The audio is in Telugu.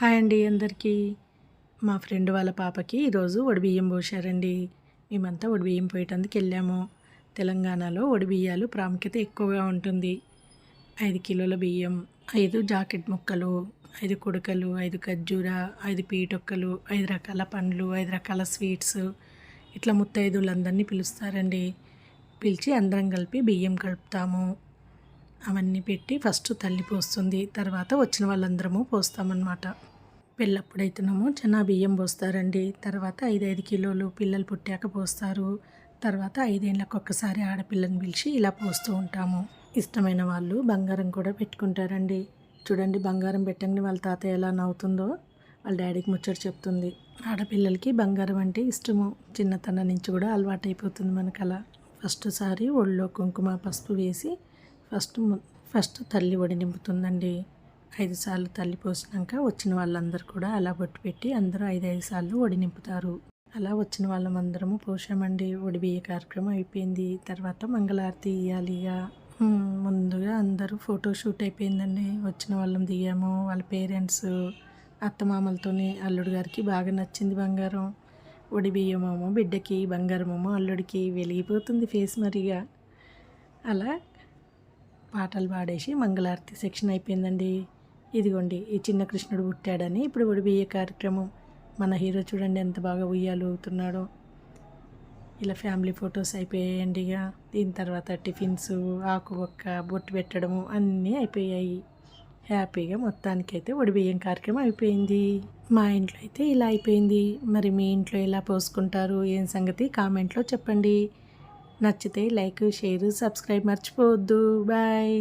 హాయ్ అండి అందరికీ. మా ఫ్రెండ్ వాళ్ళ పాపకి ఈరోజు బియ్యం పోశారండి. మేమంతా బియ్యం పోయటానికి వెళ్ళాము. తెలంగాణలో బియ్యాలు ప్రాముఖ్యత ఎక్కువగా ఉంటుంది. ఐదు కిలోల బియ్యం ఐదు జాకెట్ ముక్కలు ఐదు కుడకలు ఐదు ఖర్జూర ఐదు పీటొక్కలు ఐదు రకాల పండ్లు ఐదు రకాల స్వీట్స్. ఇట్లా ముత్తైదులందరినీ పిలుస్తారండి. పిలిచి అందరం కలిపి బియ్యం కలుపుతాము. అవన్నీ పెట్టి ఫస్ట్ తల్లి పోస్తుంది. తర్వాత వచ్చిన వాళ్ళందరము పోస్తామన్నమాట. పెళ్ళప్పుడైతేనేమో చిన్న బియ్యం పోస్తారండి. తర్వాత ఐదైదు కిలోలు పిల్లలు పుట్టాక పోస్తారు. తర్వాత ఐదేళ్ళకి ఒక్కసారి ఆడపిల్లని పిలిచి ఇలా పోస్తూ ఉంటాము. ఇష్టమైన వాళ్ళు బంగారం కూడా పెట్టుకుంటారండి. చూడండి బంగారం పెట్టండి వాళ్ళ తాత ఎలా నవ్వుతుందో వాళ్ళ డాడీకి ముచ్చట చెప్తుంది. ఆడపిల్లలకి బంగారం అంటే ఇష్టము. చిన్నతనం నుంచి కూడా అలవాటైపోతుంది మనకు అలా ఫస్ట్ సారి ఒళ్ళో కుంకుమ పసుపు వేసి ఫస్ట్ ఫస్ట్ తల్లి ఒడి నింపుతుందండి. ఐదు సార్లు తల్లి పోసినాక వచ్చిన వాళ్ళందరూ కూడా అలా బొట్టు పెట్టి అందరూ ఐదు ఐదు సార్లు ఒడి నింపుతారు. అలా వచ్చిన వాళ్ళమందరము పోసామండి ఒడి బియ్య కార్యక్రమం అయిపోయింది. తర్వాత మంగళారతి ఇయ్యాలి ఇక ముందుగా అందరూ ఫోటో షూట్ అయిపోయిందండి. వచ్చిన వాళ్ళం దిగాము. వాళ్ళ పేరెంట్స్ అత్తమామలతోని అల్లుడు గారికి బాగా నచ్చింది బంగారం. ఒడి బియ్యమేమో బిడ్డకి బంగారమేమో అల్లుడికి వెలిగిపోతుంది ఫేస్ మరిగా. అలా పాటలు పాడేసి మంగళారతి సెక్షన్ అయిపోయిందండి. ఇదిగోండి ఈ చిన్న కృష్ణుడు పుట్టాడని ఇప్పుడు బియ్య కార్యక్రమం. మన హీరో చూడండి ఎంత బాగా ఉయ్యాలు అవుతున్నాడో ఇలా ఫ్యామిలీ ఫొటోస్ అయిపోయాయండి ఇక. దీని తర్వాత టిఫిన్స్ ఆకు ఒక్క బొట్టు పెట్టడము అన్నీ అయిపోయాయి. హ్యాపీగా మొత్తానికైతే ఒడిబియ్యం కార్యక్రమం అయిపోయింది. మా ఇంట్లో అయితే ఇలా అయిపోయింది. మరి మీ ఇంట్లో ఎలా పోసుకుంటారు? ఏం సంగతి? కామెంట్లో చెప్పండి. నచ్చితే లైక్ షేర్ సబ్స్క్రైబ్ మర్చిపోవద్దు. బాయ్.